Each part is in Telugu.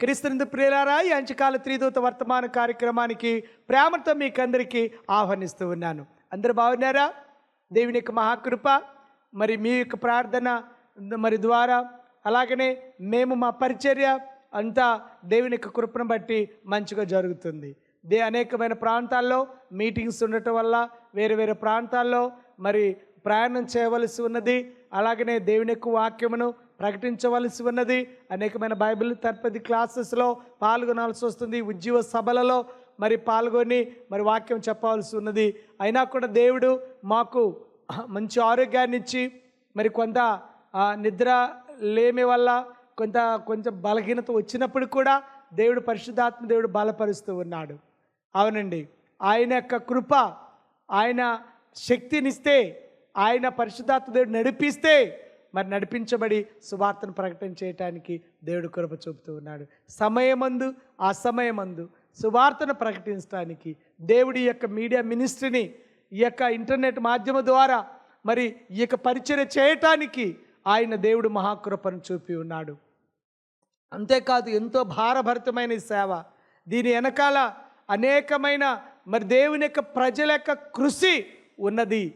క్రీస్తునిందు ప్రియులారా ఈ అంచకాల త్రిదూత వర్తమాన కార్యక్రమానికి ప్రేమతో మీకందరికీ ఆహ్వానిస్తూ ఉన్నాను. అందరు బాగున్నారా? దేవుని యొక్క మహాకృప మరి మీ యొక్క ప్రార్థన మరి ద్వారా అలాగనే మేము మా పరిచర్య అంతా దేవుని యొక్క కృపను బట్టి మంచిగా జరుగుతుంది. దే అనేకమైన ప్రాంతాల్లో మీటింగ్స్ ఉండటం వల్ల వేరే వేరే ప్రాంతాల్లో మరి ప్రయాణం చేయవలసి ఉన్నది. అలాగనే దేవుని యొక్క వాక్యమును ప్రకటించవలసి ఉన్నది అనేకమైన బైబిల్ తరపతి క్లాసెస్లో పాల్గొనాల్సి వస్తుంది. ఉద్యోగ సభలలో మరి పాల్గొని మరి వాక్యం చెప్పవలసి ఉన్నది అయినా కూడా దేవుడు మాకు మంచి ఆరోగ్యాన్ని ఇచ్చి మరి కొంత నిద్ర లేమి వల్ల కొంత కొంచెం బలహీనత వచ్చినప్పుడు కూడా దేవుడు పరిశుద్ధాత్మ దేవుడు బలపరుస్తూ ఉన్నాడు. అవునండి. ఆయన యొక్క కృప ఆయన శక్తినిస్తే ఆయన పరిశుద్ధాత్మ దేవుడు నడిపిస్తే మరి నడిపించబడి సువార్తను ప్రకటన చేయటానికి దేవుడు కృప చూపుతూ ఉన్నాడు. సమయమందు ఆ సువార్తను ప్రకటించడానికి దేవుడి యొక్క మీడియా మినిస్ట్రీని ఈ యొక్క ఇంటర్నెట్ మాధ్యమం ద్వారా మరి ఈ యొక్క పరిచర్య చేయటానికి ఆయన దేవుడు మహాకృపను చూపి ఉన్నాడు. అంతేకాదు ఎంతో భారభరితమైన ఈ సేవ. దీని వెనకాల అనేకమైన మరి దేవుని యొక్క ప్రజల యొక్క కృషి ఉన్నది.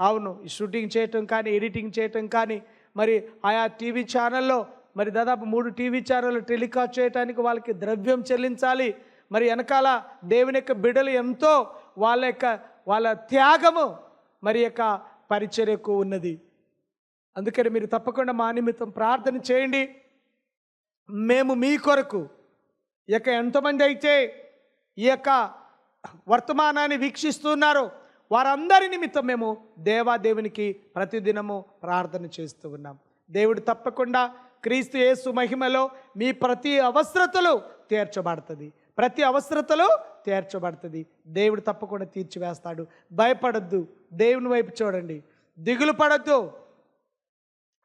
అవును షూటింగ్ చేయటం కానీ ఎడిటింగ్ చేయటం కానీ మరి ఆయా టీవీ ఛానల్లో మరి దాదాపు మూడు టీవీ ఛానళ్ళు టెలికాస్ట్ చేయడానికి వాళ్ళకి ద్రవ్యం చెల్లించాలి. మరి వెనకాల దేవుని యొక్క బిడలు ఎంతో వాళ్ళ యొక్క వాళ్ళ త్యాగము మరి యొక్క పరిచర్యకు ఉన్నది. అందుకని మీరు తప్పకుండా మా నిమిత్తం ప్రార్థన చేయండి. మేము మీ కొరకు ఈ యొక్క ఎంతమంది అయితే ఈ యొక్క వర్తమానాన్ని వీక్షిస్తున్నారో. వారందరి నిమిత్తం మేము దేవాదేవునికి ప్రతిదినము ప్రార్థన చేస్తూ ఉన్నాం. దేవుడు తప్పకుండా క్రీస్తు యేసు మహిమలో మీ ప్రతి అవసరతలు తీర్చబడుతుంది. ప్రతి అవసరతలు తీర్చబడుతుంది. దేవుడు తప్పకుండా తీర్చివేస్తాడు. భయపడద్దు. దేవుని వైపు చూడండి. దిగులు పడద్దు.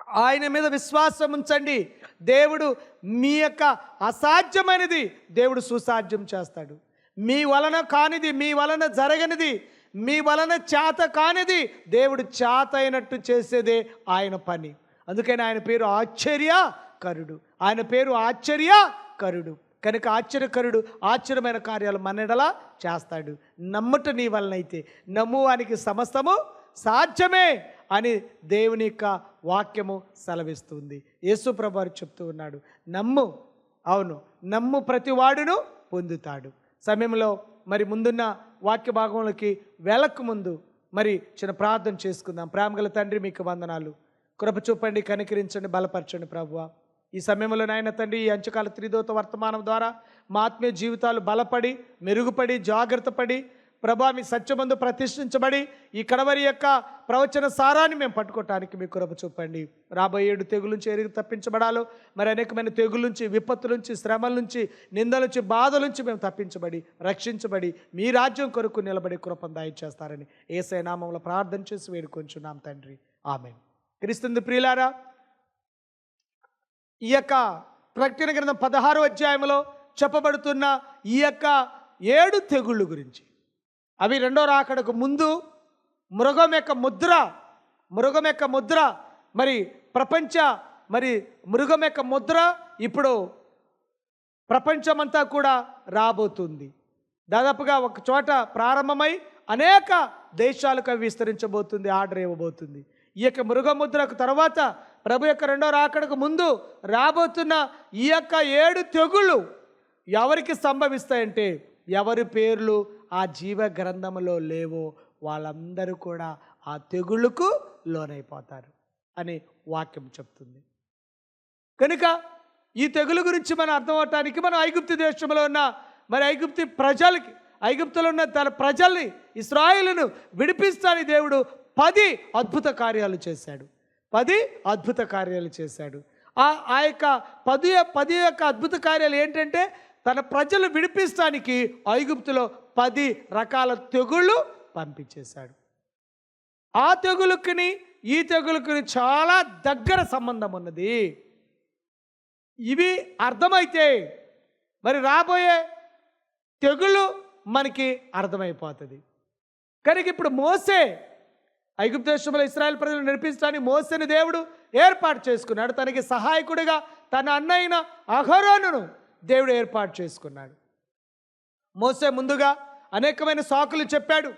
ఆయన మీద విశ్వాసం ఉంచండి. దేవుడు మీ యొక్క అసాధ్యమైనది దేవుడు సుసాధ్యం చేస్తాడు. మీ వలన కానిది మీ వలన జరగనిది మీ వలన చేత కానిది దేవుడు చేత అయినట్టు చేసేదే ఆయన పని. అందుకని ఆయన పేరు ఆశ్చర్యకరుడు. ఆయన పేరు ఆశ్చర్యకరుడు. కనుక ఆశ్చర్యకరుడు ఆశ్చర్యమైన కార్యాలు మన్నెడలా చేస్తాడు. నమ్ముట నీ వలనైతే నమ్మువానికి సమస్తము సాధ్యమే అని దేవుని యొక్క వాక్యము సెలవిస్తుంది. యేసుప్రభారు చెప్తూ ఉన్నాడు. నమ్ము. అవును. నమ్ము ప్రతివాడును పొందుతాడు. సమయంలో మరి ముందున్న వాక్య భాగంలోకి వెళ్ళక ముందు మరి చిన్న ప్రార్థన చేసుకుందాం. ప్రేమగల తండ్రి మీకు వందనాలు. కృప చూపండి కనికరించండి బలపరచండి ప్రభువ. ఈ సమయంలో నాయన తండ్రి ఈ అంచకాల త్రిదోత వర్తమానం ద్వారా మా ఆత్మీయ జీవితాలు బలపడి మెరుగుపడి జాగ్రత్త పడి ప్రభా మీ సత్యమందు ప్రతిష్ఠించబడి ఈ కడవరి యొక్క ప్రవచన సారాన్ని మేము పట్టుకోవటానికి మీ కృప చూపండి. రాబోయే ఏడు తెగుల నుంచి ఎరిగి తప్పించబడాలో మరి అనేకమైన తెగుల నుంచి విపత్తుల నుంచి శ్రమల నుంచి నిందల నుంచి బాధల నుంచి మేము తప్పించబడి రక్షించబడి మీ రాజ్యం కొరకు నిలబడి కృపను దాయిచ్చేస్తారని ఏసై నామంలో ప్రార్థన చేసి వేడుకొంచున్నాం తండ్రి. ఆమె క్రీస్తుంది ప్రియులారా ఈ యొక్క ప్రకటన గ్రంథం పదహారు అధ్యాయంలో చెప్పబడుతున్న ఈ యొక్క ఏడు తెగుళ్ళు గురించి అవి రెండో రాకడకు ముందు మృగం యొక్క ముద్ర మృగం యొక్క ముద్ర మరి ప్రపంచ మరి మృగం యొక్క ముద్ర ఇప్పుడు ప్రపంచమంతా కూడా రాబోతుంది. దాదాపుగా ఒక చోట ప్రారంభమై అనేక దేశాలకు అవి విస్తరించబోతుంది ఆర్డర్ ఇవ్వబోతుంది. ఈ యొక్క మృగముద్రకు తర్వాత ప్రభు యొక్క రెండో రాకడకు ముందు రాబోతున్న ఈ యొక్క ఏడు తెగుళ్ళు ఎవరికి సంభవిస్తాయంటే ఎవరి పేర్లు ఆ జీవ గ్రంథములో లేవో వాళ్ళందరూ కూడా ఆ తెగుళ్ళకు లోనైపోతారు అని వాక్యం చెప్తుంది. కనుక ఈ తెగులు గురించి మనం అర్థం అవటానికి మనం ఐగుప్తి దేశంలో ఉన్న మరి ఐగుప్తి ప్రజలకి ఐగుప్తులో ఉన్న తన ప్రజల్ని ఇస్రాయిలను విడిపిస్తాని దేవుడు పది అద్భుత కార్యాలు చేశాడు. పది అద్భుత కార్యాలు చేశాడు. ఆ ఆ యొక్క పది పది యొక్క అద్భుత కార్యాలు ఏంటంటే తన ప్రజలు విడిపించడానికి ఐగుప్తులో పది రకాల తెగుళ్ళు పంపించేశాడు. ఆ తెగులుకుని ఈ తెగులుకుని చాలా దగ్గర సంబంధం ఉన్నది. ఇవి అర్థమైతే మరి రాబోయే తెగులు మనకి అర్థమైపోతుంది. కనుక ఇప్పుడు మోసే ఐగుప్తు దేశంలో ఇస్రాయల్ ప్రజలు నడిపించడానికి మోసేని దేవుడు ఏర్పాటు చేసుకున్నాడు. తనకి సహాయకుడిగా తన అన్నయ్యన అహరోనును దేవుడు ఏర్పాటు చేసుకున్నాడు. మోసే ముందుగా అనేకమైన సాకులు చెప్పాడు.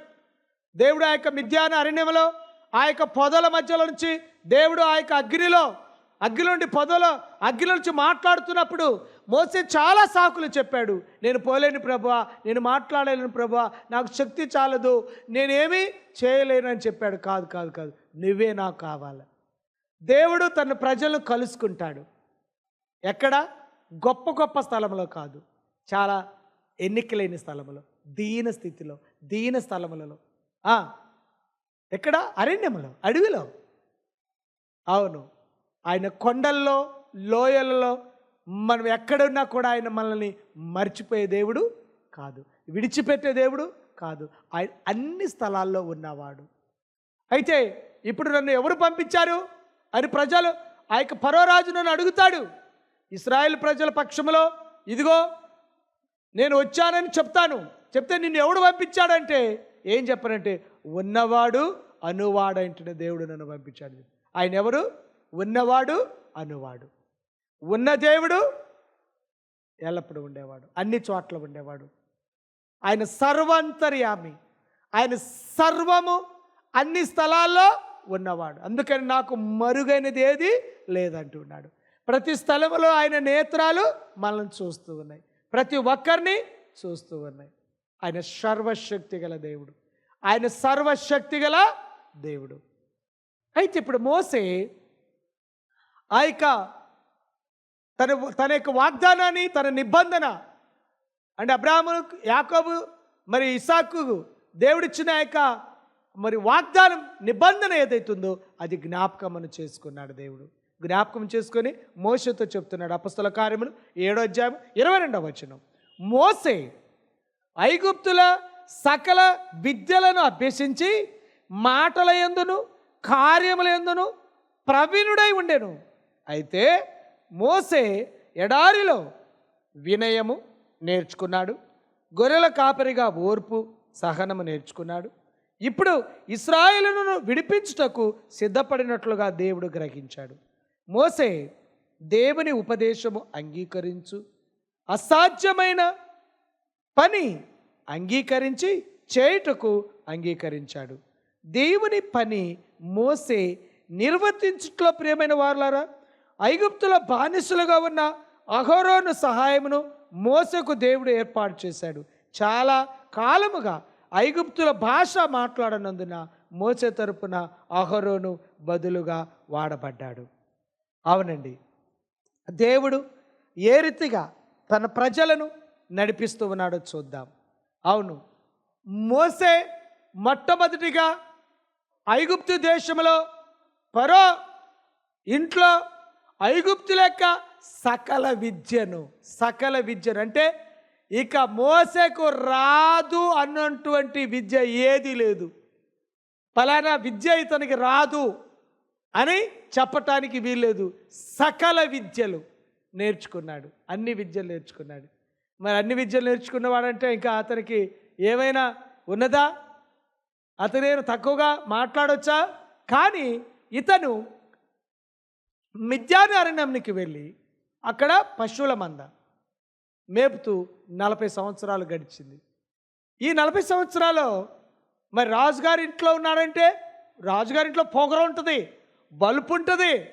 దేవుడు ఆ యొక్క మిథ్యాన అరణ్యంలో ఆ యొక్క పొదల మధ్యలో నుంచి దేవుడు ఆ యొక్క అగ్నిలో అగ్ని నుండి పొదలో అగ్ని నుంచి మాట్లాడుతున్నప్పుడు మోసే చాలా సాకులు చెప్పాడు. నేను పోలేను ప్రభా నేను మాట్లాడలేను ప్రభా నాకు శక్తి చాలదు నేనేమీ చేయలేను అని చెప్పాడు. కాదు కాదు కాదు నువ్వే నాకు కావాలి? దేవుడు తన ప్రజలను కలుసుకుంటాడు. ఎక్కడ? గొప్ప గొప్ప స్థలంలో కాదు. చాలా ఎన్నికలేని స్థలంలో దీన స్థితిలో దీన స్థలములలో. ఎక్కడ? అరణ్యములో అడవిలో. అవును. ఆయన కొండల్లో లోయలలో మనం ఎక్కడున్నా కూడా ఆయన మనల్ని మర్చిపోయే దేవుడు కాదు. విడిచిపెట్టే దేవుడు కాదు. ఆయన అన్ని స్థలాల్లో ఉన్నవాడు. అయితే ఇప్పుడు నన్ను ఎవరు పంపించారు? అని ప్రజలు ఆ యొక్క పరోరాజు నన్ను అడుగుతాడు. ఇస్రాయేల్ ప్రజల పక్షంలో ఇదిగో నేను వచ్చానని చెప్తాను. చెప్తే నిన్ను ఎవడు పంపించాడంటే? ఏం చెప్పనంటే ఉన్నవాడు అనువాడు అంటున్న దేవుడు నన్ను పంపించాడు. ఆయన ఎవరు? ఉన్నవాడు అనువాడు. ఉన్న దేవుడు ఎల్లప్పుడూ ఉండేవాడు అన్ని చోట్ల ఉండేవాడు. ఆయన సర్వాంతర్యామి ఆయన సర్వము అన్ని స్థలాల్లో ఉన్నవాడు. అందుకని నాకు మరుగైనది ఏది లేదంటున్నాడు. ప్రతి స్థలంలో ఆయన నేత్రాలు మనల్ని చూస్తూ ఉన్నాయి. ప్రతి ఒక్కరిని చూస్తూ ఉన్నాయి. ఆయన సర్వశక్తి గల దేవుడు. ఆయన సర్వశక్తి గల దేవుడు. అయితే ఇప్పుడు మోసే ఆ యొక్క తన తన యొక్క వాగ్దానాన్ని తన నిబంధన అంటే అబ్రాహ్మణు యాకోబు మరి ఇసాకు దేవుడిచ్చిన ఆ యొక్క మరి వాగ్దానం నిబంధన ఏదైతుందో అది జ్ఞాపకం చేసుకున్నాడు దేవుడు. జ్ఞాపకం చేసుకొని మోసతో చెప్తున్నాడు అపస్తుల కార్యములు ఏడో అధ్యాయం ఇరవై రెండవ వచనం. మోసే ఐగుప్తుల సకల విద్యలను అభ్యసించి మాటల ఎందును కార్యముల ఎందును ప్రవీణుడై ఉండెను. అయితే మోసే ఎడారిలో వినయము నేర్చుకున్నాడు గొర్రెల కాపరిగా ఓర్పు సహనము నేర్చుకున్నాడు. ఇప్పుడు ఇస్రాయేలును విడిపించుటకు సిద్ధపడినట్లుగా దేవుడు గ్రహించాడు. మోసే దేవుని ఉపదేశము అంగీకరించు. అసాధ్యమైన పని అంగీకరించి చేయుటకు అంగీకరించాడు. దేవుని పని మోసే నిర్వర్తించుట్లో ప్రియమైన వారులారా ఐగుప్తుల బానిసలుగా ఉన్న అహోరోను సహాయమును మోసకు దేవుడు ఏర్పాటు చేశాడు. చాలా కాలముగా ఐగుప్తుల భాష మాట్లాడనందున మోసే తరపున అహరోను బదులుగా వాడబడ్డాడు. అవునండి. దేవుడు ఏ రీతిగా తన ప్రజలను నడిపిస్తూ ఉన్నాడో చూద్దాం. అవును. మోసే మొట్టమొదటిగా ఐగుప్తు దేశంలో పరో ఇంట్లో ఐగుప్తుల యొక్క సకల విద్యను సకల విద్యను అంటే ఇక మోసకు రాదు అన్నటువంటి విద్య ఏది లేదు. ఫలానా విద్య ఇతనికి రాదు. అని చెప్పటానికి వీల్లేదు. సకల విద్యలు నేర్చుకున్నాడు. అన్ని విద్యలు నేర్చుకున్నాడు. మరి అన్ని విద్యలు నేర్చుకున్నవాడంటే ఇంకా అతనికి ఏమైనా ఉన్నదా? అతనేను తక్కువగా మాట్లాడొచ్చా? కానీ ఇతను మిథ్యాను అరణ్యంకి వెళ్ళి అక్కడ పశువుల మంద మేపుతూ నలభై సంవత్సరాలు గడిచింది. ఈ నలభై సంవత్సరాలు మరి రాజుగారి ఇంట్లో ఉన్నాడంటే రాజుగారి ఇంట్లో పొగర ఉంటుంది. బలుపు ఉంటుంది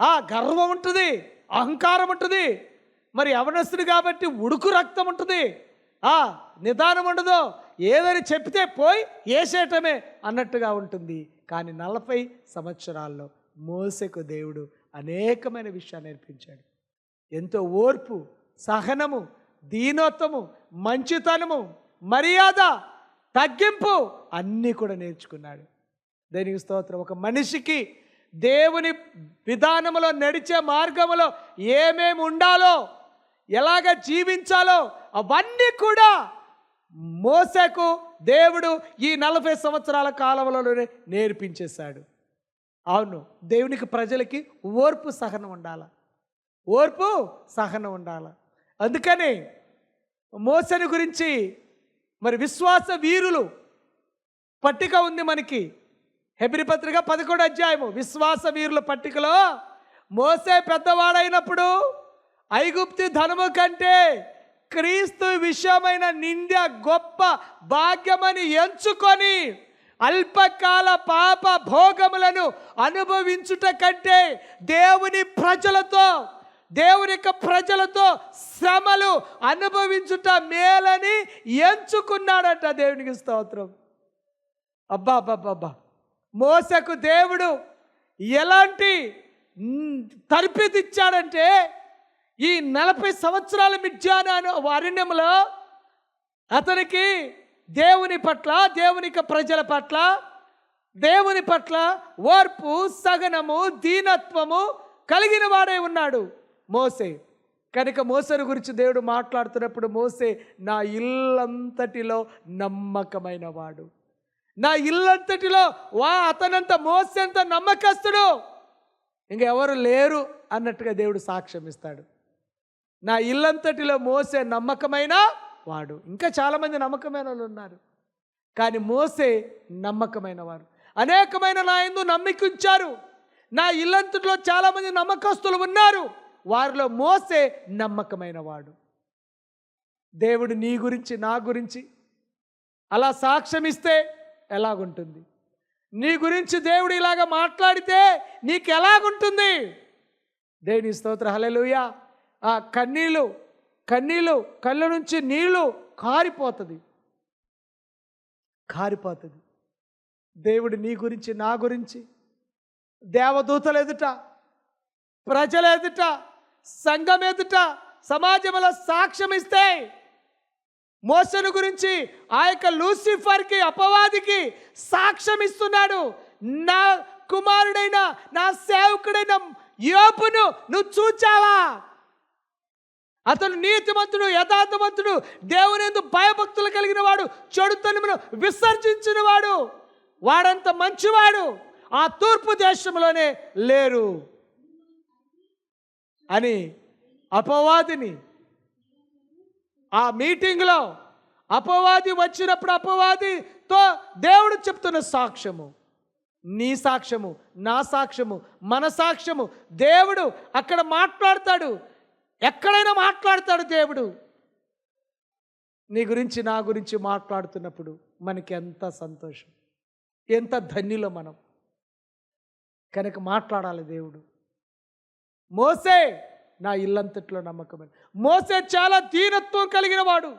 ఆ గర్వం ఉంటుంది అహంకారం ఉంటుంది మరి యవనస్తుడు కాబట్టి ఉడుకు రక్తం ఉంటుంది ఆ నిదానం ఉండదు ఏదని చెప్తే పోయి వేసేయటమే అన్నట్టుగా ఉంటుంది. కానీ నలభై సంవత్సరాల్లో మోసకు దేవుడు అనేకమైన విషయాలు నేర్పించాడు. ఎంతో ఓర్పు సహనము దీనోత్వము మంచితనము మర్యాద తగ్గింపు అన్నీ కూడా నేర్చుకున్నాడు. దేనికి స్తోత్రం. ఒక మనిషికి దేవుని విధానములో నడిచే మార్గములో ఏమేమి ఉండాలో ఎలాగ జీవించాలో అవన్నీ కూడా మోసకు దేవుడు ఈ నలభై సంవత్సరాల కాలంలోనే నేర్పించేశాడు. అవును దేవునికి ప్రజలకి ఓర్పు సహనం ఉండాల? ఓర్పు సహనం ఉండాల? అందుకని మోసని గురించి మరి విశ్వాస వీరులు పట్టిక ఉంది మనకి. హెబ్రి పత్రిక పదకొండు అధ్యాయము. విశ్వాస వీరుల పట్టికలో మోసే పెద్దవాడైనప్పుడు ఐగుప్తి ధనము కంటే క్రీస్తు విషయమైన నింద గొప్ప భాగ్యమని ఎంచుకొని అల్పకాల పాప భోగములను అనుభవించుట కంటే దేవుని ప్రజలతో దేవుని యొక్క ప్రజలతో శ్రమలు అనుభవించుట మేలని ఎంచుకున్నాడంట దేవునికి స్తోత్రం. అబ్బా అబ్బా అబ్బా, అబ్బా. మోసకు దేవుడు ఎలాంటి మ్, ఇచ్చాడంటే ఈ నలభై సంవత్సరాల మిథ్యానాను అరణ్యంలో అతనికి దేవుని పట్ల దేవునిక ప్రజల పట్ల దేవుని పట్ల ఓర్పు సగనము దీనత్వము కలిగిన వాడే ఉన్నాడు మోసే. కనుక మోసను గురించి దేవుడు మాట్లాడుతున్నప్పుడు మోసే నా ఇల్లంతటిలో నమ్మకమైన వాడు. నా ఇల్లంతటిలో వా అతనంత మోసేంత నమ్మకస్తుడు. ఇంకెవరు లేరు అన్నట్టుగా దేవుడు సాక్ష్యం ఇస్తాడు. నా ఇల్లంతటిలో మోసే నమ్మకమైన వాడు. ఇంకా చాలామంది నమ్మకమైన వాళ్ళు ఉన్నారు. కానీ మోసే నమ్మకమైన వారు అనేకమైన నా ఎందు నమ్మికుంచారు నా ఇల్లంతటిలో చాలామంది నమ్మకస్తులు ఉన్నారు. వారిలో మోసే నమ్మకమైన వాడు. దేవుడు నీ గురించి నా గురించి అలా సాక్ష్యం ఇస్తే ఎలాగుంటుంది? నీ గురించి దేవుడు ఇలాగ మాట్లాడితే నీకు ఎలాగుంటుంది దేవుని స్తోత్ర హల్లెలూయా. ఆ కన్నీళ్ళు కన్నీళ్ళు కళ్ళ నుంచి నీళ్ళు కారిపోతుంది. కారిపోతుంది. దేవుడు నీ గురించి నా గురించి దేవదూతలు ఎదుట ప్రజల ఎదుట సంఘం ఎదుట సమాజంలో సాక్ష్యం ఇస్తే మోసను గురించి ఆ యొక్క లూసిఫర్కి అపవాదికి సాక్ష్యం ఇస్తున్నాడు. నా కుమారుడైన నా సేవకుడైన యోపును నువ్వు చూచావా? అతను నీతిమంతుడు యథార్థవంతుడు దేవునేందు భయభక్తులు కలిగిన వాడు చెడుతనమును విసర్జించిన వాడు వాడంత మంచివాడు. ఆ తూర్పు దేశంలోనే లేరు. అని అపవాదిని ఆ మీటింగ్లో అపవాది వచ్చినప్పుడు అపవాదితో దేవుడు చెప్తున్న సాక్ష్యము. నీ సాక్ష్యము నా సాక్ష్యము మన సాక్ష్యము. దేవుడు అక్కడ మాట్లాడతాడు. ఎక్కడైనా మాట్లాడతాడు దేవుడు. నీ గురించి నా గురించి మాట్లాడుతున్నప్పుడు మనకి ఎంత సంతోషం. ఎంత ధన్యులో మనం. కనుక మాట్లాడాలి దేవుడు. మోసే నా ఇల్లంతట్లో నమ్మకమైన మోసే చాలా దీనత్వం కలిగిన వాడు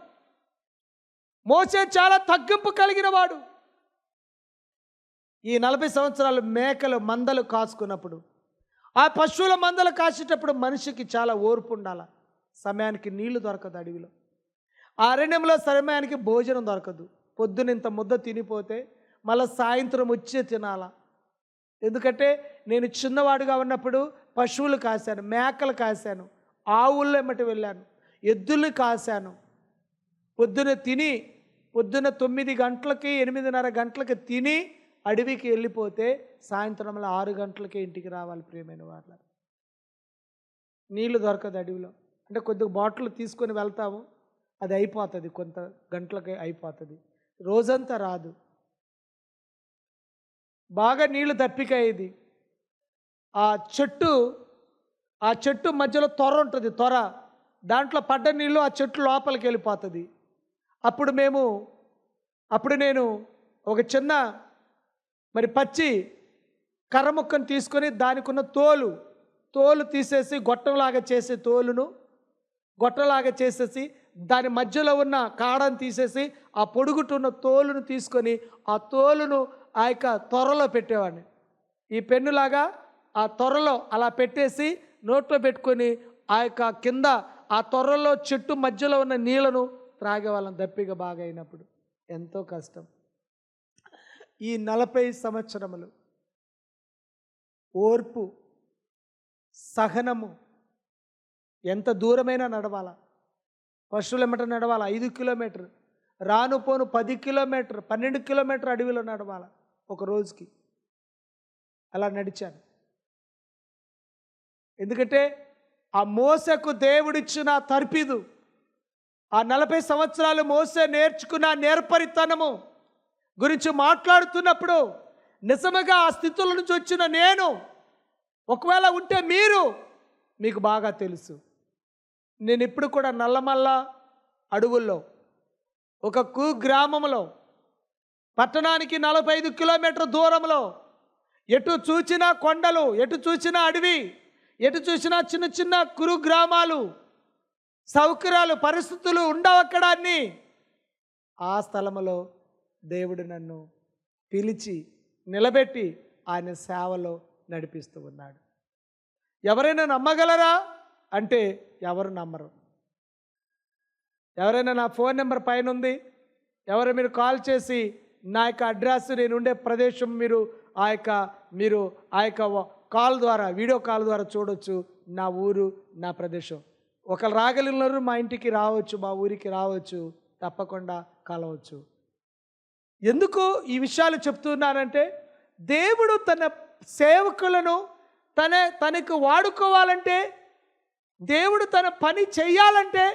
మోసే చాలా తగ్గింపు కలిగిన వాడు ఈ నలభై సంవత్సరాలు మేకలు మందలు కాసుకున్నప్పుడు ఆ పశువుల మందలు కాసేటప్పుడు మనిషికి చాలా ఓర్పు ఉండాల. సమయానికి నీళ్ళు దొరకదు అడవిలో. ఆ అరణ్యంలో సమయానికి భోజనం దొరకదు. పొద్దున ఇంత ముద్ద తినిపోతే మళ్ళీ సాయంత్రం వచ్చే తినాలా. ఎందుకంటే నేను చిన్నవాడుగా ఉన్నప్పుడు పశువులు కాశాను మేకలు కాశాను ఆవుల్లో ఎమ్మటి వెళ్ళాను ఎద్దులు కాశాను. పొద్దున తిని పొద్దున తొమ్మిది గంటలకి ఎనిమిదిన్నర గంటలకి తిని అడవికి వెళ్ళిపోతే సాయంత్రంలో ఆరు గంటలకే ఇంటికి రావాలి ప్రియమైన వాళ్ళ నీళ్ళు దొరకదు అడవిలో. అంటే కొద్దిగా బాటిల్ తీసుకొని వెళ్తాము అది అయిపోతుంది కొంత గంటలకి అయిపోతుంది. రోజంతా రాదు. బాగా నీళ్ళు దప్పికయ్యేది. ఆ చెట్టు ఆ చెట్టు మధ్యలో త్వర ఉంటుంది త్వర దాంట్లో పడ్డ నీళ్ళు ఆ చెట్టు లోపలికి వెళ్ళిపోతుంది. అప్పుడు మేము అప్పుడు నేను ఒక చిన్న మరి పచ్చి కర్ర ముక్కను తీసుకొని దానికి ఉన్న తోలు తోలు తీసేసి గొట్టంలాగా చేసే తోలును గొట్టలాగా చేసేసి దాని మధ్యలో ఉన్న కాడను తీసేసి ఆ పొడుగుటున్న తోలును తీసుకొని ఆ తోలును ఆ యొక్క త్వరలో పెట్టేవాడిని. ఈ పెన్నులాగా ఆ త్వరలో అలా పెట్టేసి నోట్లో పెట్టుకొని ఆ యొక్క కింద ఆ త్వరలో చెట్టు మధ్యలో ఉన్న నీళ్ళను త్రాగేవాళ్ళం దప్పిక బాగా అయినప్పుడు. ఎంతో కష్టం. ఈ నలభై సంవత్సరములు ఓర్పు సహనము ఎంత దూరమైనా నడవాలా? పశువుల మీట నడవాలా? ఐదు కిలోమీటర్. రాను పోను పది కిలోమీటర్ పన్నెండు కిలోమీటర్ అడవిలో నడవాలా? ఒక రోజుకి. అలా నడిచాను. ఎందుకంటే ఆ మోసకు దేవుడిచ్చిన తర్పిదు ఆ నలభై సంవత్సరాలు మోసే నేర్చుకున్న నేర్పరితనము గురించి మాట్లాడుతున్నప్పుడు నిజముగా ఆ స్థితుల నుంచి వచ్చిన నేను ఒకవేళ ఉంటే మీరు మీకు బాగా తెలుసు. నేను ఇప్పుడు కూడా నల్లమల్ల అడవుల్లో ఒక కు గ్రామంలో పట్టణానికి నలభై ఐదు కిలోమీటర్ దూరంలో ఎటు చూచినా కొండలు ఎటు చూచినా అడవి ఎటు చూసినా చిన్న చిన్న కురు గ్రామాలు సౌకర్యాలు పరిస్థితులు ఉండవు అక్కడ ఆ స్థలములో దేవుడు నన్ను పిలిచి నిలబెట్టి ఆయన సేవలో నడిపిస్తూ ఉన్నాడు. ఎవరైనా నమ్మగలరా? అంటే ఎవరు నమ్మరు. ఎవరైనా నా ఫోన్ నెంబర్ పైన ఉంది? ఎవరు మీరు కాల్ చేసి నా యొక్క అడ్రస్ నేను ఉండే ప్రదేశం మీరు ఆ యొక్క మీరు ఆ యొక్క కాల్ ద్వారా వీడియో కాల్ ద్వారా చూడొచ్చు నా ఊరు నా ప్రదేశం. ఒకరు రాగలిగినారు మా ఇంటికి రావచ్చు మా ఊరికి రావచ్చు తప్పకుండా కలవచ్చు. ఎందుకు ఈ విషయాలు చెప్తున్నానంటే దేవుడు తన సేవకులను తన తనకు వాడుకోవాలంటే దేవుడు తన పని చేయాలంటే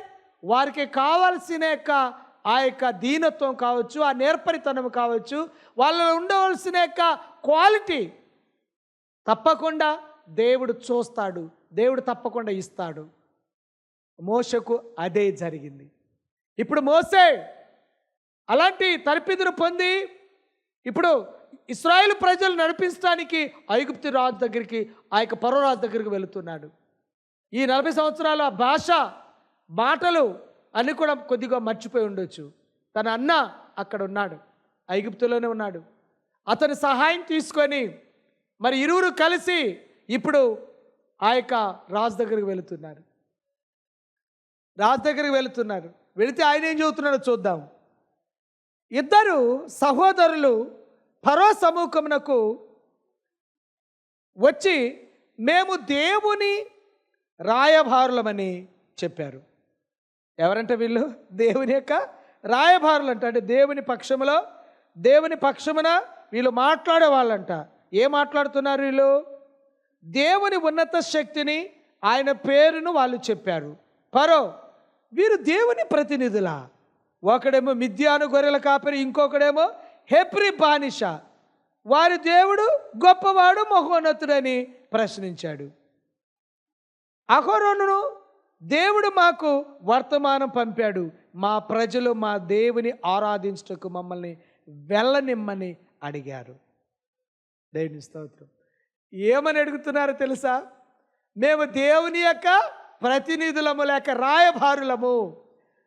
వారికి కావాల్సిన యొక్క ఆ యొక్క దీనత్వం కావచ్చు ఆ నేర్పరితనం కావచ్చు వాళ్ళలో ఉండవలసిన యొక్క క్వాలిటీ తప్పకుండా దేవుడు చూస్తాడు దేవుడు తప్పకుండా ఇస్తాడు. మోసకు అదే జరిగింది. ఇప్పుడు మోసే అలాంటి తరపిదురు పొంది ఇప్పుడు ఇస్రాయేల్ ప్రజలు నడిపించడానికి ఐగుప్తి రాజు దగ్గరికి ఆ యొక్క పర్వరాజు దగ్గరికి వెళుతున్నాడు. ఈ నలభై సంవత్సరాల భాష మాటలు అన్నీ కూడా కొద్దిగా మర్చిపోయి ఉండొచ్చు. తన అన్న అక్కడ ఉన్నాడు ఐగుప్తులోనే ఉన్నాడు. అతని సహాయం తీసుకొని మరి ఇరువురు కలిసి ఇప్పుడు ఆ యొక్క రాజు దగ్గరికి వెళుతున్నారు. రాజు దగ్గరికి వెళుతున్నారు. వెళితే ఆయన ఏం చెబుతున్నాడో చూద్దాం. ఇద్దరు సహోదరులు పరో సమూహమునకు వచ్చి మేము దేవుని రాయభారులమని చెప్పారు. ఎవరంటే వీళ్ళు? దేవుని యొక్క రాయభారులు అంట అంటే దేవుని పక్షములో దేవుని పక్షమున వీళ్ళు మాట్లాడే వాళ్ళంట. ఏం మాట్లాడుతున్నారు వీళ్ళు? దేవుని ఉన్నత శక్తిని ఆయన పేరును వాళ్ళు చెప్పారు. పరో వీరు దేవుని ప్రతినిధులా? ఒకడేమో మిథ్యాను గొర్రెల కాపరి ఇంకొకడేమో హెప్రి బానిష వారి దేవుడు గొప్పవాడు మహోన్నతుడని ప్రశ్నించాడు. అహరోనును దేవుడు మాకు వర్తమానం పంపాడు. మా ప్రజలు మా దేవుని ఆరాధించటకు మమ్మల్ని వెళ్ళనిమ్మని అడిగారు. దేవుని స్తోత్రం. ఏమని అడుగుతున్నారో తెలుసా? మేము దేవుని యొక్క ప్రతినిధులము లేక రాయభారులము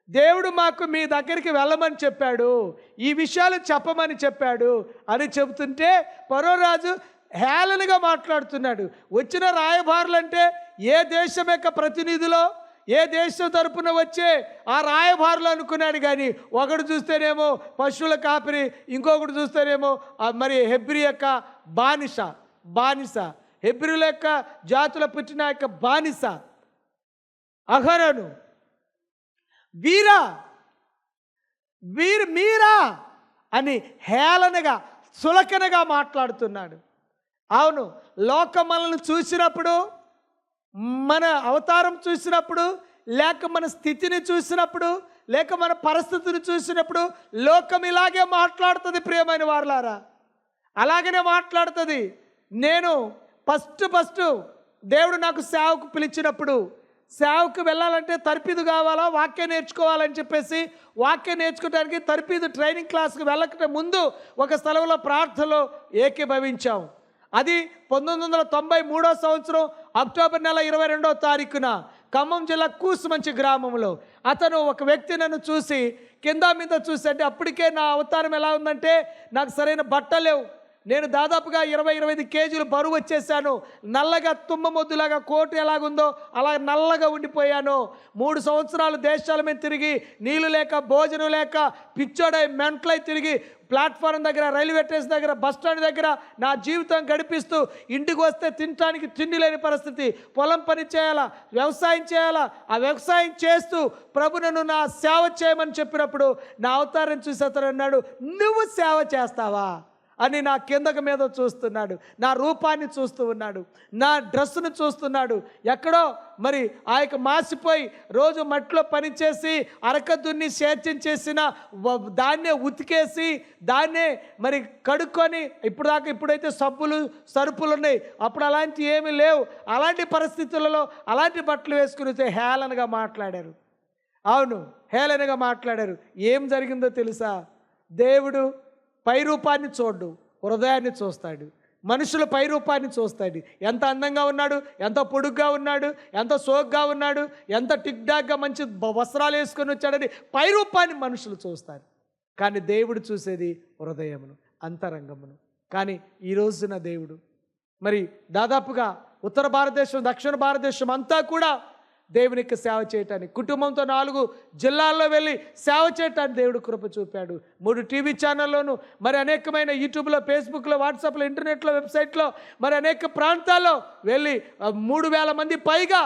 దేవుడు మాకు మీ దగ్గరికి వెళ్ళమని చెప్పాడు. ఈ విషయాలు చెప్పమని చెప్పాడు అని చెబుతుంటే పరోరాజు హేళనగా మాట్లాడుతున్నాడు. వచ్చిన రాయభారులంటే ఏ దేశం యొక్క ప్రతినిధులో? ఏ దేశం తరపున వచ్చే ఆ రాయభారులు అనుకున్నాడు కానీ ఒకడు చూస్తేనేమో పశువుల కాపిరి ఇంకొకటి చూస్తేనేమో మరి హెబ్రి యొక్క బానిస బానిస. హెబ్రిల యొక్క జాతుల పుట్టిన యొక్క బానిస. అహరను. వీరా. వీరు మీరా అని హేళనగా సులకనగా మాట్లాడుతున్నాడు. అవును లోకం మనల్ని చూసినప్పుడు మన అవతారం చూసినప్పుడు లేక మన స్థితిని చూసినప్పుడు లేక మన పరిస్థితిని చూసినప్పుడు లోకం ఇలాగే మాట్లాడుతుంది ప్రియమైన వారులారా. అలాగనే మాట్లాడుతుంది. నేను ఫస్ట్ ఫస్ట్ దేవుడు నాకు సేవకు పిలిచినప్పుడు సేవకు వెళ్ళాలంటే తర్పీదు కావాలా వాక్యం నేర్చుకోవాలని చెప్పేసి వాక్యం నేర్చుకోవడానికి తర్పీదు ట్రైనింగ్ క్లాస్కి వెళ్ళకంటే ముందు ఒక స్థలంలో ప్రార్థనలో ఏకీభవించాం. అది పంతొమ్మిది వందల తొంభై మూడో సంవత్సరం అక్టోబర్ నెల ఇరవై రెండో తారీఖున ఖమ్మం జిల్లా కూసుమంచి గ్రామంలో అతను ఒక వ్యక్తి నన్ను చూసి కింద మీద చూసి అంటే అప్పటికే నా అవతారం ఎలా ఉందంటే నాకు సరైన బట్ట లేవు. నేను దాదాపుగా ఇరవై ఇరవై ఐదు కేజీలు బరువు వచ్చేసాను. నల్లగా తుమ్మ మొద్దులాగా కోటు ఎలాగుందో అలా నల్లగా ఉండిపోయాను. మూడు సంవత్సరాలు దేశాల మీద తిరిగి నీళ్ళు లేక భోజనం లేక పిచ్చోడై మెంట్లై తిరిగి ప్లాట్ఫారం దగ్గర రైల్వే స్టేషన్ దగ్గర బస్ స్టాండ్ దగ్గర నా జీవితం గడిపిస్తూ ఇంటికి వస్తే తినడానికి తిండి లేని పరిస్థితి. పొలం పని చేయాలా? వ్యవసాయం చేయాలా? ఆ వ్యవసాయం చేస్తూ ప్రభు నన్ను నా సేవ చేయమని చెప్పినప్పుడు నా అవతారం చూసి అతను అన్నాడు నువ్వు సేవ చేస్తావా? అని నా కిందకి మీద చూస్తున్నాడు. నా రూపాన్ని చూస్తూ ఉన్నాడు. నా డ్రెస్సును చూస్తున్నాడు. ఎక్కడో మరి ఆ యొక్క మాసిపోయి రోజు మట్టిలో పనిచేసి అరక దున్ని సేద్యం చేసిన దాన్నే ఉతికేసి దాన్నే మరి కడుక్కొని ఇప్పుడు దాకా ఇప్పుడైతే సబ్బులు సరుపులు ఉన్నాయి. అప్పుడు అలాంటి ఏమీ లేవు. అలాంటి పరిస్థితులలో అలాంటి బట్టలు వేసుకుని వస్తే హేళనగా మాట్లాడారు. అవును హేళనగా మాట్లాడారు. ఏం జరిగిందో తెలుసా? దేవుడు పై రూపాన్ని చూడ్డు హృదయాన్ని చూస్తాడు. మనుషుల పై రూపాన్ని చూస్తాడు. ఎంత అందంగా ఉన్నాడు ఎంత పొడుగ్గా ఉన్నాడు ఎంత సోగ్గా ఉన్నాడు ఎంత టిక్డాక్గా మంచి వస్త్రాలు వేసుకొని వచ్చాడని పై రూపాన్ని మనుషులు చూస్తారు. కానీ దేవుడు చూసేది హృదయమును అంతరంగమును. కానీ ఈ రోజున దేవుడు మరి దాదాపుగా ఉత్తర భారతదేశం దక్షిణ భారతదేశం అంతా కూడా దేవునికి సేవ చేయటానికి. కుటుంబంతో నాలుగు జిల్లాల్లో వెళ్ళి సేవ చేయటానికి దేవుడు కృప చూపాడు. మూడు టీవీ ఛానల్లోనూ మరి అనేకమైన యూట్యూబ్లో ఫేస్బుక్లో వాట్సాప్లో ఇంటర్నెట్లో వెబ్సైట్లో మరి అనేక ప్రాంతాల్లో వెళ్ళి మూడు వేల మంది పైగా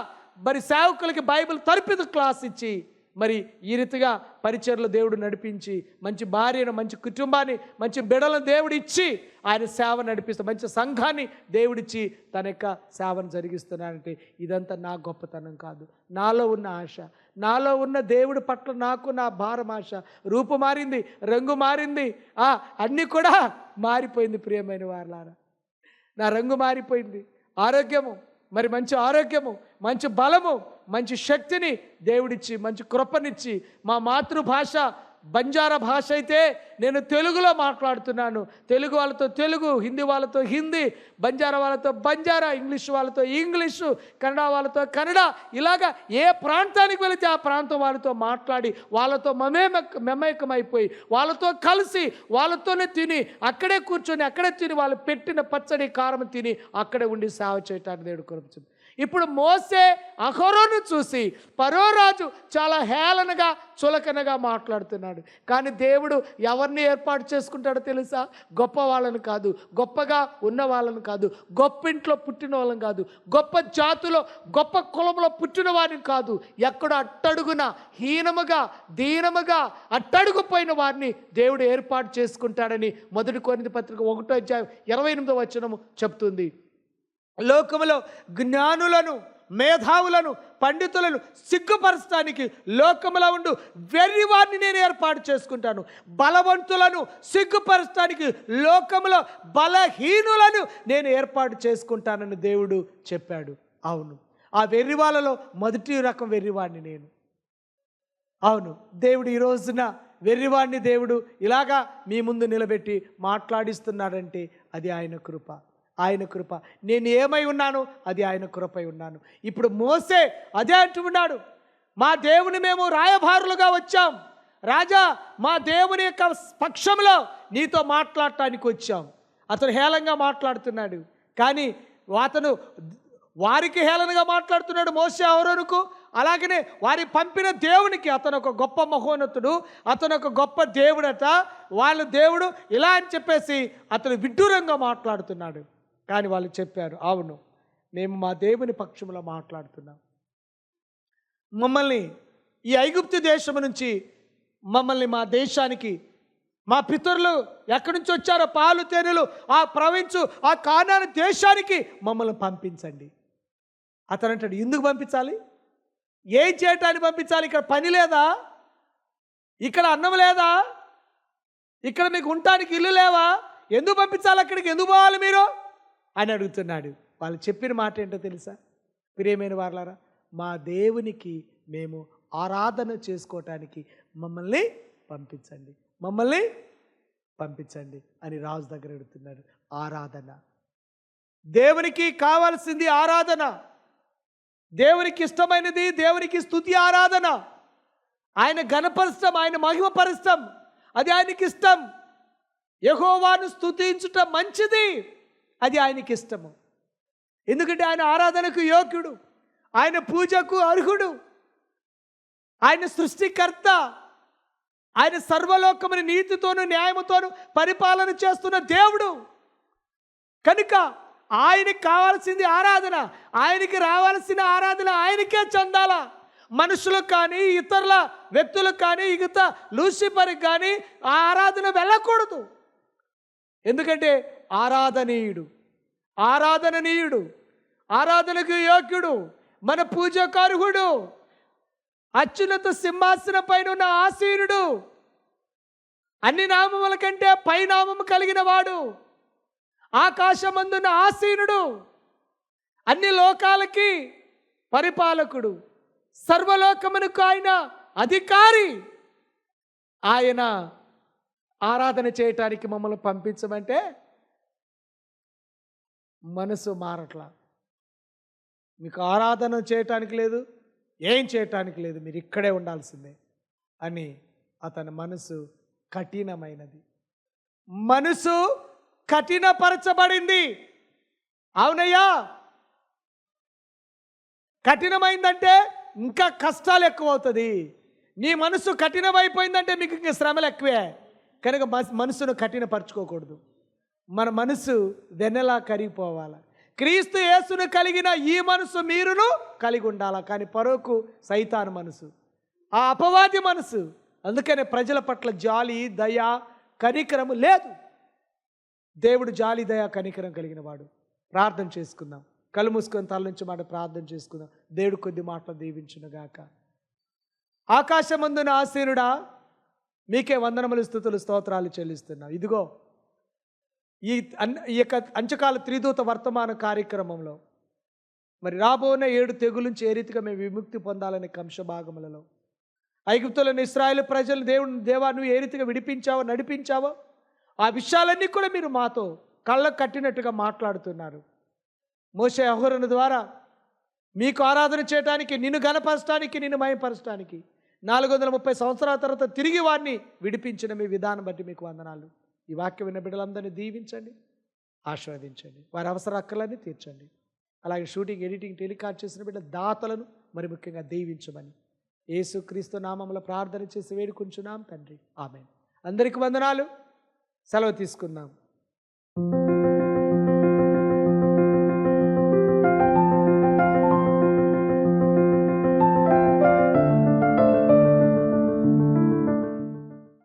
మరి సేవకులకి బైబిల్ తరపిత క్లాస్ ఇచ్చి మరి ఈ రీతిగా పరిచర్లు దేవుడు నడిపించి మంచి భార్యను మంచి కుటుంబాన్ని మంచి బిడలను దేవుడు ఇచ్చి ఆయన సేవ నడిపిస్తూ మంచి సంఘాన్ని దేవుడిచ్చి తన యొక్క సేవను జరిగిస్తున్నానంటే ఇదంతా నా గొప్పతనం కాదు. నాలో ఉన్న ఆశ నాలో ఉన్న దేవుడి పట్ల నాకు నా భారం ఆశ. రూపు మారింది రంగు మారింది ఆ, అన్నీ కూడా మారిపోయింది ప్రియమైన వారలారా. నా రంగు మారిపోయింది. ఆరోగ్యము మరి మంచి ఆరోగ్యము మంచి బలము మంచి శక్తిని దేవుడిచ్చి మంచి కృపనిచ్చి మా మాతృభాష బంజారా భాష అయితే నేను తెలుగులో మాట్లాడుతున్నాను. తెలుగు వాళ్ళతో తెలుగు హిందీ వాళ్ళతో హిందీ బంజారా వాళ్ళతో బంజారా ఇంగ్లీష్ వాళ్ళతో ఇంగ్లీషు కన్నడ వాళ్ళతో కన్నడ. ఇలాగా ఏ ప్రాంతానికి వెళితే ఆ ప్రాంతం వాళ్ళతో మాట్లాడి వాళ్ళతో మమే మమేకమైపోయి వాళ్ళతో కలిసి వాళ్ళతోనే తిని అక్కడే కూర్చొని అక్కడే తిని వాళ్ళు పెట్టిన పచ్చడి కారం తిని అక్కడే ఉండి సేవ చేయటానికి దేవుడు కృపించింది ఇప్పుడు మోసే అహరోను చూసి పరోరాజు చాలా హేళనగా చులకనగా మాట్లాడుతున్నాడు. కానీ దేవుడు ఎవరిని ఏర్పాటు చేసుకుంటాడో తెలుసా? గొప్ప వాళ్ళని కాదు గొప్పగా ఉన్న వాళ్ళని కాదు గొప్ప ఇంట్లో పుట్టిన వాళ్ళని కాదు గొప్ప జాతులో గొప్ప కులంలో పుట్టిన వారిని కాదు ఎక్కడ అట్టడుగున హీనముగా దీనముగా అట్టడుగుపోయిన వారిని దేవుడు ఏర్పాటు చేసుకుంటాడని మొదటి కోరింది పత్రిక ఒకటో అధ్యాయం ఇరవై ఎనిమిదో వచనము చెప్తుంది. లోకములో జ్ఞానులను మేధావులను పండితులను సిగ్గుపరచడానికి లోకములో ఉండు. వెర్రివారిని నేను ఏర్పాటు చేసుకుంటాను. బలవంతులను సిగ్గుపరచడానికి లోకములో బలహీనులను నేను ఏర్పాటు చేసుకుంటానని దేవుడు చెప్పాడు. అవును. ఆ వెర్రివాళ్ళలో మొదటి రకం వెర్రివాడిని నేను. అవును. దేవుడు ఈ రోజున వెర్రివాడిని దేవుడు ఇలాగా మీ ముందు నిలబెట్టి మాట్లాడిస్తున్నాడంటే అది ఆయన కృప. ఆయన కృప. నేను ఏమై ఉన్నాను అది ఆయన కృపై ఉన్నాను. ఇప్పుడు మోసే అదే అంటున్నాడు మా దేవుని మేము రాయభారులుగా వచ్చాం. రాజా మా దేవుని యొక్క పక్షంలో నీతో మాట్లాడటానికి వచ్చాం. అతను హేళంగా మాట్లాడుతున్నాడు. కానీ అతను వారికి హేళనగా మాట్లాడుతున్నాడు మోసే అవరోనుకు అలాగనే వారి పంపిన దేవునికి అతను ఒక గొప్ప మహోన్నతుడు అతను ఒక గొప్ప దేవుడట. వాళ్ళ దేవుడు ఇలా అని చెప్పేసి అతను విడ్డూరంగా మాట్లాడుతున్నాడు. కానీ వాళ్ళు చెప్పారు అవును మేము మా దేవుని పక్షంలో మాట్లాడుతున్నాం. మమ్మల్ని ఈ ఐగుప్తు దేశం నుంచి మమ్మల్ని మా దేశానికి మా పితరులు ఎక్కడి నుంచి వచ్చారో పాలు తేనెలు ఆ ప్రవించు ఆ కానాను దేశానికి మమ్మల్ని పంపించండి. అతను అంటాడు ఎందుకు పంపించాలి? ఏం చేయటానికి పంపించాలి? ఇక్కడ పని లేదా? ఇక్కడ అన్నం లేదా? ఇక్కడ మీకు ఉండటానికి ఇల్లు లేవా? ఎందుకు పంపించాలి అక్కడికి? ఎందుకు పోవాలి మీరు? అని అడుగుతున్నాడు. వాళ్ళు చెప్పిన మాట ఏంటో తెలుసా? ప్రియమైన వాళ్ళారా మా దేవునికి మేము ఆరాధన చేసుకోవటానికి మమ్మల్ని పంపించండి. మమ్మల్ని పంపించండి అని రాజు దగ్గర అడుగుతున్నాడు. ఆరాధన. దేవునికి కావాల్సింది ఆరాధన. దేవునికి ఇష్టమైనది దేవునికి స్థుతి ఆరాధన. ఆయన ఘనపరుస్తాం ఆయన మహిమపరుస్తాం. అది ఆయనకి ఇష్టం. యహోవాను స్థుతించుట మంచిది. అది ఆయనకి ఇష్టము. ఎందుకంటే ఆయన ఆరాధనకు యోగ్యుడు. ఆయన పూజకు అర్హుడు. ఆయన సృష్టికర్త. ఆయన సర్వలోకముని నీతితోను న్యాయముతోను పరిపాలన చేస్తున్న దేవుడు. కనుక ఆయనకి కావాల్సింది ఆరాధన. ఆయనకి రావాల్సిన ఆరాధన ఆయనకే చెందాల. మనుషులకు కానీ ఇతరుల వ్యక్తులకు కానీ ఇగత లూసిఫర్కి కానీ ఆ ఆరాధన వెళ్ళకూడదు. ఎందుకంటే ఆరాధనీయుడు. ఆరాధననీయుడు. ఆరాధనకు యోగ్యుడు. మన పూజకారుహుడు అత్యున్నత సింహాసన పైన ఉన్న ఆసీనుడు. అన్ని నామముల కంటే పై నామము కలిగిన వాడు ఆకాశమందున్న ఆసీనుడు. అన్ని లోకాలకి పరిపాలకుడు. సర్వలోకమునకు ఆయన అధికారి. ఆయన ఆరాధన చేయటానికి మమ్మల్ని పంపించమంటే మనసు మారట్లా. మీకు ఆరాధన చేయటానికి లేదు ఏం చేయటానికి లేదు మీరు ఇక్కడే ఉండాల్సిందే అని అతని మనసు కఠినమైనది. మనసు కఠినపరచబడింది. అవునయ్యా! కఠినమైందంటే ఇంకా కష్టాలు ఎక్కువ అవుతుంది నీ మనసు కఠినమైపోయిందంటే మీకు ఇంకా శ్రమలు ఎక్కువే. కనుక మనసును కఠినపరచుకోకూడదు. మన మనసు వెన్నెలా కరిగిపోవాలి. క్రీస్తు యేసును కలిగిన ఈ మనసు మీరును కలిగి ఉండాలా? కానీ పరోకు సైతాను మనసు. ఆ అపవాది మనసు. అందుకనే ప్రజల పట్ల జాలి దయ కనికరము లేదు. దేవుడు జాలి దయ కనికరం కలిగిన వాడు ప్రార్థన చేసుకుందాం. కళ్ళు మూసుకొని తల నుంచి మాట ప్రార్థన చేసుకుందాం. దేవుడు కొద్ది మాటలు దీవించునుగాక ఆకాశమందున ఆసీనుడా మీకే వందనములు స్థుతులు స్తోత్రాలు చెల్లిస్తున్నాం. ఇదిగో ఈ అన్ ఈ యొక్క అంచకాల త్రిదూత వర్తమాన కార్యక్రమంలో మరి రాబోన్న ఏడు తెగుల నుంచి ఏ రీతిగా మేము విముక్తి పొందాలనే కంశ భాగములలో. ఐగుప్తులను ఇస్రాయేల్ ప్రజలు దేవుని దేవా నువ్వు ఏ రీతిగా విడిపించావో నడిపించావో ఆ విషయాలన్నీ కూడా మీరు మాతో కళ్ళకు కట్టినట్టుగా మాట్లాడుతున్నారు. మోసే అహోరణ ద్వారా మీకు ఆరాధన చేయడానికి నిన్ను గనపరచడానికి నిన్ను మయపరచడానికి నాలుగు వందల ముప్పై సంవత్సరాల తర్వాత తిరిగి వారిని విడిపించిన మీ విధానం బట్టి మీకు వందనాలు. ఈ వాక్యం విన్న బిడ్డలందరినీ దీవించండి ఆశీర్వదించండి వారి అవసర హక్కులన్నీ తీర్చండి. అలాగే షూటింగ్ ఎడిటింగ్ టెలికాస్ట్ చేసిన బిడ్డ దాతలను మరి ముఖ్యంగా దీవించమని. యేసుక్రీస్తు నామంలో ప్రార్థన చేసి వేడుకుంటున్నాం తండ్రి. ఆమె అందరికి వందనాలు. సెలవు తీసుకుందాం.